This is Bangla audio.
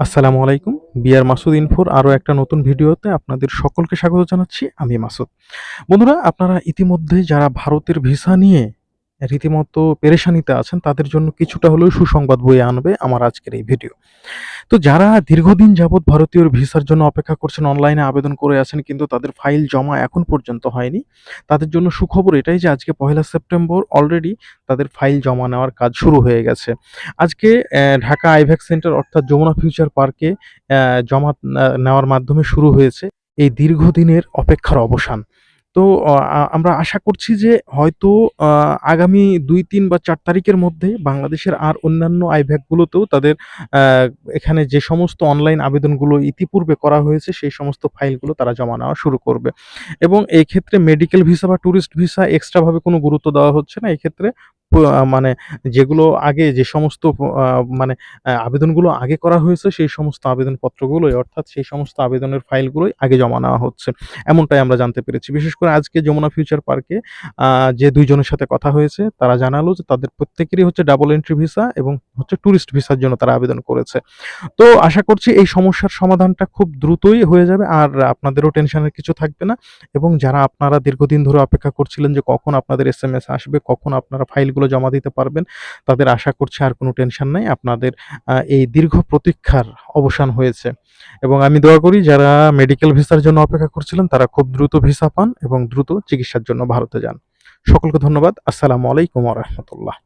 আসসালামু আলাইকুম। বিআর মাসুদ ইনফোর আরও একটা নতুন ভিডিওতে আপনাদের সকলকে স্বাগত জানাচ্ছি। আমি মাসুদ। বন্ধুরা, আপনারা ইতিমধ্যে যারা ভারতের ভিসা নিয়ে রীতিমতো পেরেশানিতে আছেন, তাদের জন্য কিছুটা হলেও সুসংবাদ বয়ে আনবে আমার আজকের এই ভিডিও। তো যারা দীর্ঘদিন যাবৎ ভারতীয় ভিসার জন্য অপেক্ষা করছেন, অনলাইনে আবেদন করে আছেন, কিন্তু তাদের ফাইল জমা এখন পর্যন্ত হয়নি, তাদের জন্য সুখবর এটাই যে আজকে পহেলা সেপ্টেম্বর অলরেডি তাদের ফাইল জমা নেওয়ার কাজ শুরু হয়ে গেছে। আজকে ঢাকা আইভ্যাক সেন্টার অর্থাৎ যমুনা ফিউচার পার্কে জমা নেওয়ার মাধ্যমে শুরু হয়েছে এই দীর্ঘদিনের অপেক্ষার অবসান। তো আমরা আশা করছি যে হয়তো আগামী দুই তিন বা চার তারিখের মধ্যে বাংলাদেশের আর অন্যান্য আইভ্যাকগুলোতেও তাদের এখানে যে সমস্ত অনলাইন আবেদনগুলো ইতিপূর্বে করা হয়েছে সেই সমস্ত ফাইলগুলো তারা জমা নেওয়া শুরু করবে। এবং এই ক্ষেত্রে মেডিকেল ভিসা বা ট্যুরিস্ট ভিসা এক্সট্রাভাবে কোনো গুরুত্ব দেওয়া হচ্ছে না। এই ক্ষেত্রে প- আহ, মানে যেগুলো আগে যে সমস্ত মানে আবেদনগুলো আগে করা হয়েছে সেই সমস্ত আবেদনপত্রগুলোই, অর্থাৎ সেই সমস্ত আবেদনের ফাইলগুলোই আগে জমা নেওয়া হচ্ছে। এমনটাই আমরা জানতে পেরেছি। বিশেষ করে আজকে যমুনা ফিউচার পার্কে যে দুইজনের সাথে কথা হয়েছে, তারা জানালো যে তাদের প্রত্যেকেরই হচ্ছে ডাবল এন্ট্রি ভিসা এবং হচ্ছে ট্যুরিস্ট ভিসার জন্য তারা আবেদন করেছে। তো আশা করছি এই সমস্যার সমাধানটা খুব দ্রুতই হয়ে যাবে, আর আপনাদেরও টেনশনের কিছু থাকবে না। এবং যারা আপনারা দীর্ঘদিন ধরে অপেক্ষা করছিলেন যে কখন আপনাদের এস এম এস আসবে, কখন আপনারা ফাইলগুলো জমা দিতে পারবেন। তাদের আশা করছে আর কোনো টেনশন নাই। আপনাদের এই দীর্ঘ প্রতীক্ষার অবসান হয়েছে। এবং আমি দোয়া করি যারা মেডিকেল ভিসার জন্য অপেক্ষা করছিলেন, তারা খুব দ্রুত ভিসা পান এবং দ্রুত চিকিৎসার জন্য ভারতে যান। সকলকে ধন্যবাদ। আসসালামু আলাইকুম রহমতুল্লাহ।